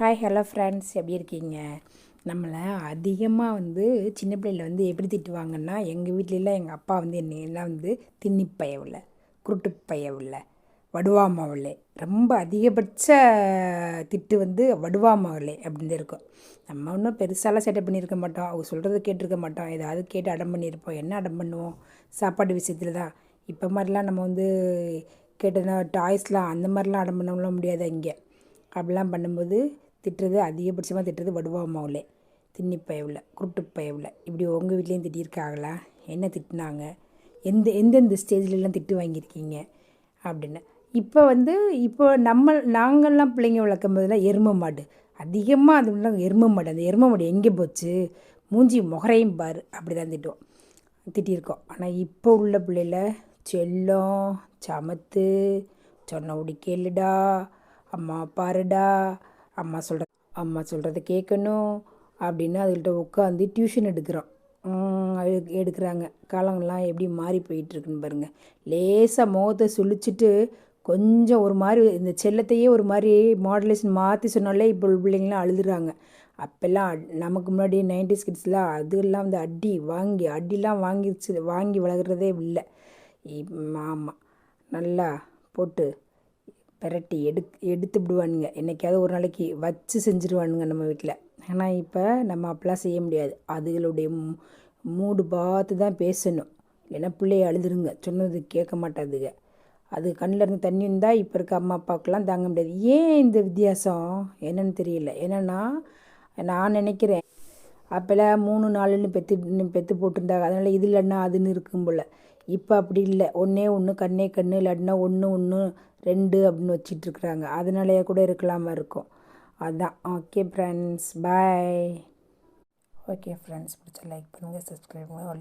Hi hello friends எப்படி இருக்கீங்க? நம்மளை அதிகமாக வந்து சின்ன பிள்ளையில் வந்து எப்படி திட்டுவாங்கன்னா எங்கள் வீட்லலாம் எங்கள் அப்பா வந்து என்னையெல்லாம் வந்து தின்னி பயவில்லை குருட்டு பயவில்லை வடுவாமாவில்லை ரொம்ப அதிகபட்ச திட்டு வந்து வடுவாமாவில்லை அப்படின்னு தான் இருக்கும். நம்ம ஒன்றும் பெருசாலாம் செட்டப் பண்ணியிருக்க மாட்டோம். அவங்க சொல்கிறத கேட்டிருக்க மாட்டோம். ஏதாவது கேட்டு அடம் பண்ணியிருப்போம். என்ன அடம் பண்ணுவோம்? சாப்பாடு விஷயத்தில் தான். இப்போ மாதிரிலாம் நம்ம வந்து கேட்டதுனா டாய்ஸ்லாம் அந்த மாதிரிலாம் அடம் பண்ணலாம் முடியாது இங்கே? அப்படிலாம் பண்ணும்போது திட்டுறது அதிகபட்சமாக திட்டுறது வடுவா அம்மாவில் தின்னி பயவில் குருட்டு பயவில். இப்படி உங்கள் வீட்லேயும் திட்டியிருக்காங்களா என்ன திட்டினாங்க? எந்த எந்தெந்த ஸ்டேஜ்லலாம் திட்டு வாங்கியிருக்கீங்க? அப்படின்னு. இப்போ வந்து இப்போ நம்ம நாங்கள்லாம் பிள்ளைங்க வளர்க்கும் போதெல்லாம் எருமை மாடு. அதிகமாக அது எருமை மாடு. அந்த எருமை மாடு எங்கே போச்சு? மூஞ்சி முகரையும் பார். அப்படி தான் திட்டுவோம். திட்டியிருக்கோம். ஆனால் இப்போ உள்ள பிள்ளைல செல்லம் சமத்து சொன்ன உடி கேளுடா அம்மா பாருடா அம்மா சொல்கிற அம்மா சொல்கிறத கேட்கணும் அப்படின்னு அதுகிட்ட உட்காந்து டியூஷன் எடுக்கிறோம். எடுக்கிறாங்க. காலங்கள்லாம் எப்படி மாறி போயிட்டுருக்குன்னு பாருங்கள் லேசாக முகத்தை சுழிச்சிட்டு கொஞ்சம் ஒரு மாதிரி இந்த செல்லத்தையே ஒரு மாதிரி மாடலேஷன் மாற்றி சொன்னாலே இப்போ பிள்ளைங்களாம் அழுதுறாங்க. அப்போல்லாம் நமக்கு முன்னாடி நைன்டிஸ் கிட்ஸ்லாம் அதெல்லாம் வந்து அடி வாங்கி அடிலாம் வாங்கிச்சு வாங்கி வளர்கிறதே இல்லை. ஆமாம் நல்லா போட்டு பெரட்டி எடு எடுத்து விடுவானுங்க. என்றைக்காவது ஒரு நாளைக்கு வச்சு செஞ்சுருவானுங்க நம்ம வீட்டில் ஆனால் இப்போ நம்ம அப்படிலாம் செய்ய முடியாது. அதுகளுடைய மூடு பார்த்து தான் பேசணும். இல்லைன்னா பிள்ளைய அழுதுருங்க. சொன்னது கேட்க மாட்டாதுங்க அது கண்ணில் இருந்து தண்ணி இருந்தால் இப்போ இருக்க அம்மா அப்பாவுக்கெல்லாம் தாங்க முடியாது. ஏன் இந்த வித்தியாசம்? என்னன்னு தெரியல. என்னென்னா நான் நினைக்கிறேன் அப்போல்லாம் மூணு நாலுன்னு பெற்று பெற்று போட்டிருந்தாங்க. அதனால் இது இல்லைன்னா அதுன்னு இருக்கும் போல். இப்போ அப்படி இல்லை. ஒன்றே ஒன்று கண்ணே கண்ணு இல்லாட்டினா ஒன்று ஒன்று ரெண்டு அப்படின்னு வச்சிட்ருக்குறாங்க. அதனாலேயே கூட இருக்கலாமா இருக்கும். அதுதான் okay friends bye okay friends பிடிச்ச லைக் பண்ணுங்கள் சப்ஸ்கிரைப் பண்ணுங்கள்